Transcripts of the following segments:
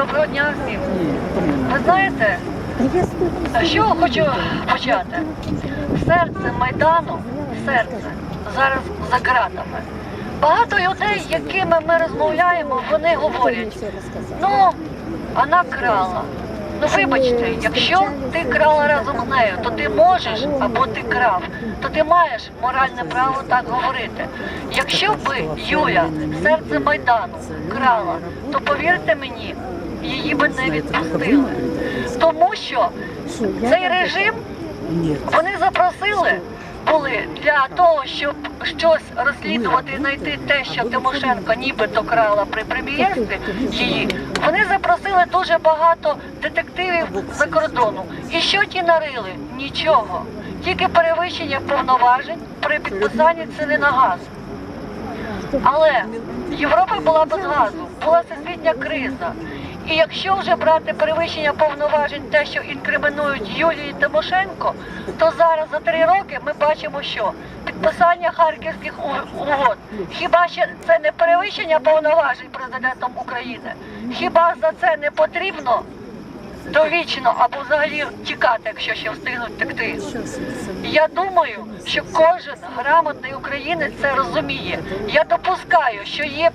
Доброго дня всім. Ви знаєте, з чого хочу почати? Серце Майдану, серце зараз за ґратами. Багато людей, якими ми розмовляємо, вони говорять, ну, вона крала. Ну вибачте, якщо ти крала разом з нею, то ти можеш або ти крав, то ти маєш моральне право так говорити. Якщо би Юля серце Майдану крала, то повірте мені, її би не відпустили. Тому що цей режим вони запросили були для того, щоб щось розслідувати і знайти те, що Тимошенко нібито крала при прем'єрстві її. Вони запросили дуже багато детективів за кордону. І що ті нарили? Нічого. Тільки перевищення повноважень при підписанні ціни на газ. Але Європа була без газу, була всесвітня криза. І якщо вже брати перевищення повноважень, те, що інкримінують Юлії Тимошенко, то зараз за три роки ми бачимо, що підписання харківських угод. Хіба ще це не перевищення повноважень президентом України? Хіба за це не потрібно довічно або взагалі тікати, якщо ще встигнуть втекти? Я думаю, що кожен грамотний українець це розуміє. Я допускаю, що є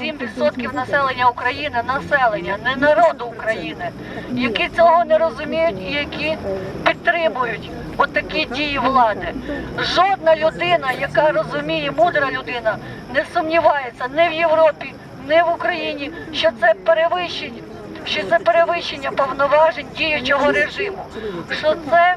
5-7% населення України, населення, не народу України, які цього не розуміють і які підтримують отакі дії влади. Жодна людина, яка розуміє, мудра людина, не сумнівається ні в Європі, ні в Україні, що це перевищення. Що це перевищення повноважень діючого режиму, що це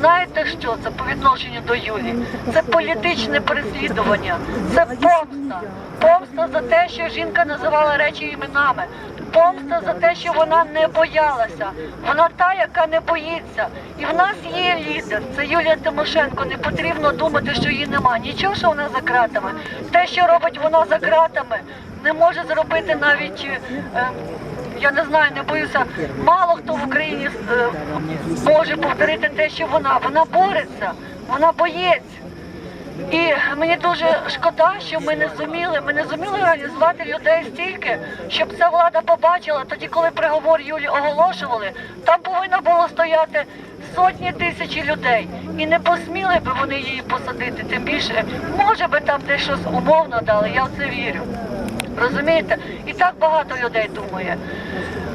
Знаєте що це по відношенню до Юлі? Це політичне переслідування, це помста. Помста за те, що жінка називала речі іменами. Помста за те, що вона не боялася. Вона та, яка не боїться. І в нас є лідер. Це Юлія Тимошенко. Не потрібно думати, що її нема. Нічого, що вона за ґратами. Те, що робить вона за ґратами, не може зробити навіть. е, я не знаю, не боюся. Мало хто в Україні е, може повторити те, що вона. Вона бореться, вона боєць. І мені дуже шкода, що ми не зуміли, ми не зуміли організувати людей стільки, щоб ця влада побачила. Тоді, коли приговор Юлі оголошували, там повинно було стояти сотні тисячі людей. І не посміли би вони її посадити. Тим більше, може би там десь щось умовно дали, я в це вірю. Розумієте? І так багато людей думає.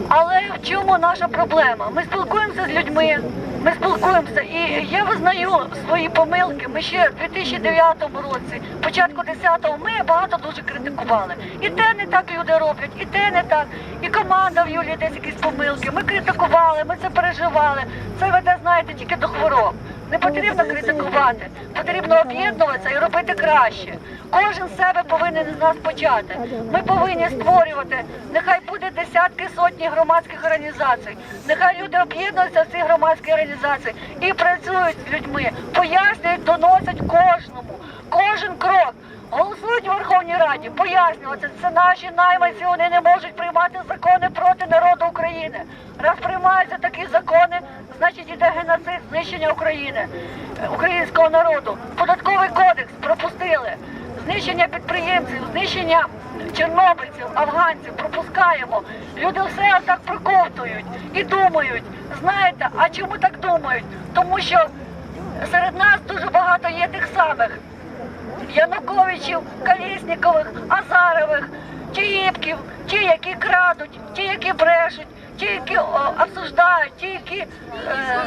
Але в чому наша проблема? Ми спілкуємося з людьми, ми спілкуємося, і я визнаю свої помилки. Ми ще в 2009 році, початку 10-го, ми багато дуже критикували. І те не так люди роблять, і те не так. І команда в Юлії десь якісь помилки. Ми критикували, ми це переживали. Це веде, знаєте, тільки до хвороб. Не потрібно критикувати, потрібно об'єднуватися і робити краще. Кожен себе повинен з нас почати. Ми повинні створювати. Нехай буде десятки сотні громадських організацій. Нехай люди об'єднуються в ці громадські організації і працюють з людьми, пояснюють, доносять кожному. Кожен крок. Голосують у Верховній Раді, пояснювати, це наші найманці, вони не можуть приймати закони проти народу України. Раз приймаються такі закони, значить іде геноцид, знищення України, українського народу. Податковий кодекс пропустили. Знищення підприємців, знищення чорнобильців, афганців пропускаємо. Люди все так проковтують і думають. Знаєте, а чому так думають? Тому що серед нас дуже багато є тих самих. Януковичів, Колєснікових, Азарових, Тіїбків, ті, які крадуть, ті, які брешуть, ті, які о, осуждають, тільки е,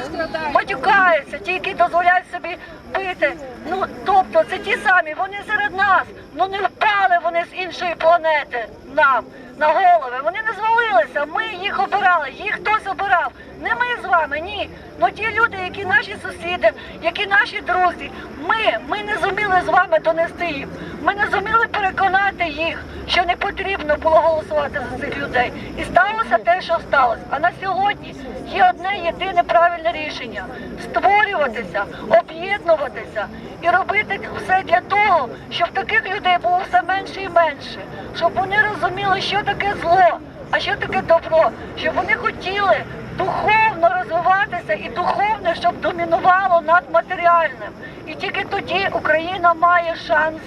матюкаються, тільки дозволяють собі пити. Ну, тобто це ті самі, вони серед нас. Ну не впали вони з іншої планети нам на голови. Вони не звалилися. Ми їх обирали, їх хтось обирав. Не ми з вами, ні. Ну ті люди, які наші сусіди, які наші друзі. Ми, ми не зуміли з вами донести їм. Ми не зуміли переконати їх, що не потрібно було голосувати за цих людей. І сталося те, що сталося. А на сьогодні є одне єдине правильне рішення створюватися, об'єднуватися і робити все для того, щоб таких людей було все менше і менше, щоб вони розуміли, що таке зло, а що таке добро, щоб вони хотіли духовно розвиватися і духовне, щоб домінувало над матеріальним. І тільки тоді Україна має шанс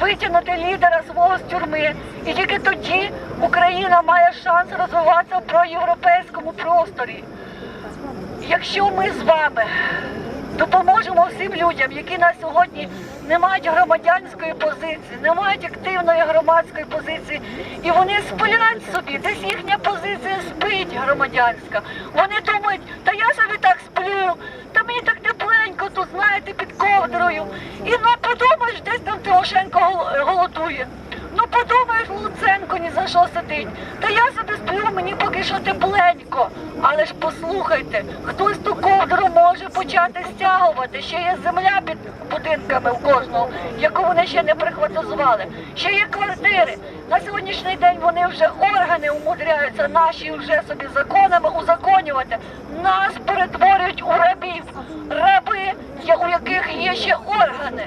витягнути лідера свого з тюрми. І тільки тоді Україна має шанс розвиватися в проєвропейському просторі. Якщо ми з вами допоможемо всім людям, які на сьогодні не мають громадянської позиції, не мають активної громадської позиції, і вони сплять собі, десь їхня позиція спить громадянська. Вони думають, та я собі так сплю, та мені так тепленько тут, знаєте, під ковдрою. І ну подумаєш, десь там Тимошенко голодує. Ну подумаєш, ні за що сидить. Та я собі сплю, мені поки що тепленько. Але ж послухайте, хтось ту ковдру може почати стягувати. Ще є земля під будинками у кожного, яку вони ще не прихватизували. Ще є квартири. На сьогоднішній день вони вже органи умудряються наші вже собі законами узаконювати. Нас перетворюють у рабів. Раби, у яких є ще органи.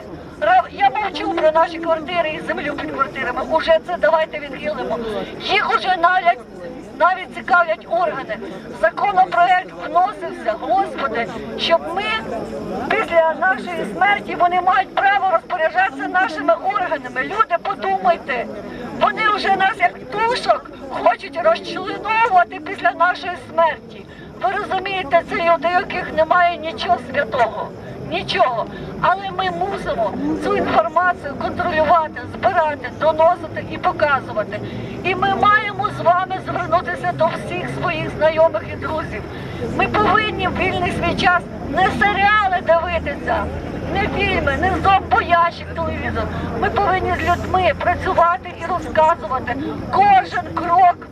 Я мовчу про наші квартири і землю під квартирами. Уже це давайте відхилимо. Їх уже навіть навіть цікавлять органи. Законопроект вносився, Господи, щоб ми після нашої смерті вони мають право розпоряджатися нашими органами. Люди, подумайте, вони вже нас як тушок хочуть розчленовувати після нашої смерті. Ви розумієте, це люди, у яких немає нічого святого. Нічого, але ми мусимо цю інформацію контролювати, збирати, доносити і показувати. І ми маємо з вами звернутися до всіх своїх знайомих і друзів. Ми повинні в вільний свій час не серіали дивитися, не фільми, не зомбоящик телевізор. Ми повинні з людьми працювати і розказувати кожен крок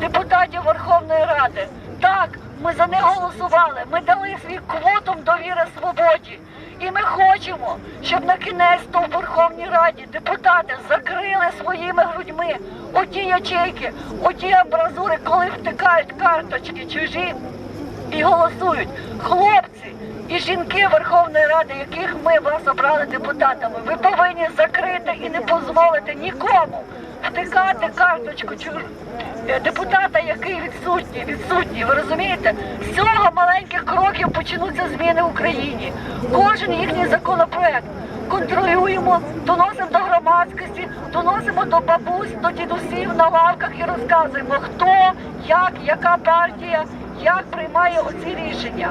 депутатів Верховної Ради. Так, ми за них голосували. Ми дали свій квотум довіри свободі. І ми хочемо, щоб на кінець то в Верховній Раді депутати закрили своїми грудьми оті ячейки, оті амбразури, коли втикають карточки чужі і голосують. Хлопці і жінки Верховної Ради, яких ми вас обрали депутатами, ви повинні закрити і не дозволити нікому втикати карточку е, депутата, який відсутній, відсутній. Ви розумієте? З цього маленьких кроків почнуться зміни в Україні. Кожен їхній законопроект контролюємо, доносимо до громадськості, доносимо до бабусь, до дідусів на лавках і розказуємо, хто, як, яка партія, як приймає оці рішення.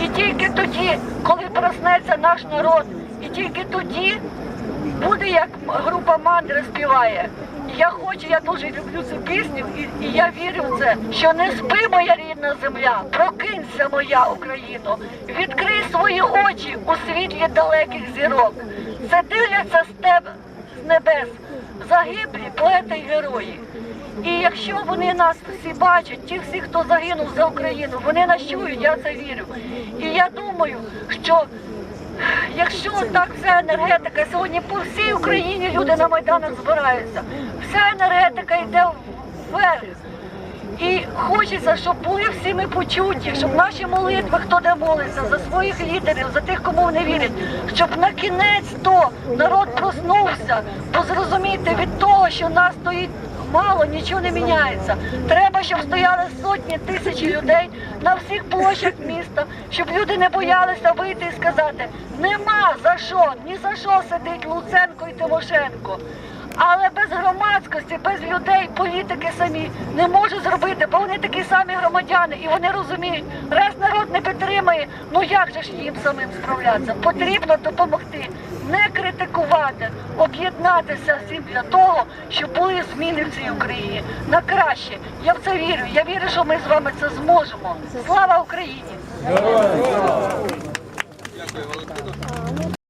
І тільки тоді, коли проснеться наш народ, і тільки тоді буде як група мандри співає. Я хочу, я дуже люблю цю пісню, і, і я вірю в це, що не спи, моя рідна земля, прокинься, моя Україно, відкрий свої очі у світлі далеких зірок. Це дивляться з тебе з небес, загиблі поети й герої. І якщо вони нас всі бачать, ті всі, хто загинув за Україну, вони нас чують, я це вірю. І я думаю, що Якщо так вся енергетика сьогодні по всій Україні люди на майданах збираються, вся енергетика йде вверх. І хочеться, щоб були всі ми почуті, щоб наші молитви, хто де молиться, за своїх лідерів, за тих, кому вони вірять, щоб на кінець то народ проснувся, бо зрозуміти від того, що нас стоїть мало, нічого не міняється. Треба, щоб стояли сотні тисячі людей на всіх площах міста, щоб люди не боялися вийти і сказати, нема за що, ні за що сидить Луценко і Тимошенко. Але без громадськості, без людей політики самі не можуть зробити, бо вони такі самі громадяни, і вони розуміють, раз народ не підтримує, ну як же ж їм самим справлятися? Потрібно допомогти, не критикувати, об'єднатися всім для того, щоб були зміни в цій Україні на краще. Я в це вірю. Я вірю, що ми з вами це зможемо. Слава Україні!